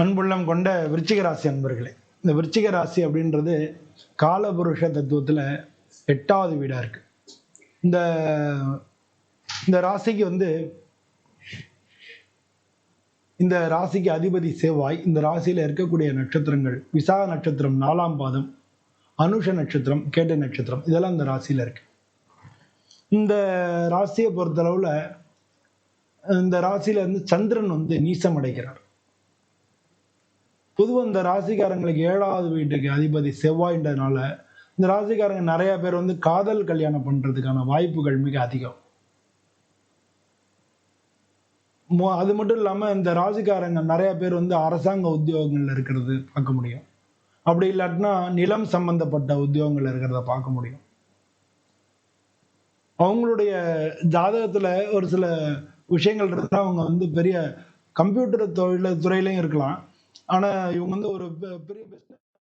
அன்புள்ளம் கொண்ட விருச்சிக ராசி அன்பர்களே இந்த விருச்சிக ராசி அப்படின்றது காலபுருஷ தத்துவத்தில் எட்டாவது வீடாக இருக்கு. இந்த இந்த ராசிக்கு வந்து இந்த ராசிக்கு அதிபதி செவ்வாய் இந்த ராசியில் இருக்கக்கூடிய நட்சத்திரங்கள் விசாக நட்சத்திரம் நாலாம் பாதம் அனுஷ நட்சத்திரம் கேட்ட நட்சத்திரம் இதெல்லாம் இந்த ராசியில் இருக்கு. இந்த ராசியை பொறுத்தளவில் இந்த ராசியில இருந்து சந்திரன் வந்து நீசம் அடைகிறார் பொதுவாக இந்த ராசிக்காரங்களுக்கு ஏழாவது வீட்டுக்கு அதிபதி செவ்வாயின்றதுனால இந்த ராசிக்காரங்க நிறைய பேர் வந்து காதல் கல்யாணம் பண்றதுக்கான வாய்ப்புகள் மிக அதிகம். அது மட்டும் இல்லாம இந்த ராசிக்காரங்க நிறைய பேர் வந்து அரசாங்க உத்தியோகங்கள்ல இருக்கிறது பார்க்க முடியும். அப்படி இல்லாட்டினா நிலம் சம்பந்தப்பட்ட உத்தியோகங்கள்ல இருக்கிறத பார்க்க முடியும். அவங்களுடைய ஜாதகத்துல ஒரு சில விஷயங்கள் இருந்தால் அவங்க வந்து பெரிய கம்ப்யூட்டர் தொழில துறையிலையும் இருக்கலாம். ஆனா இவங்க வந்து ஒரு பெரிய பிசினஸ்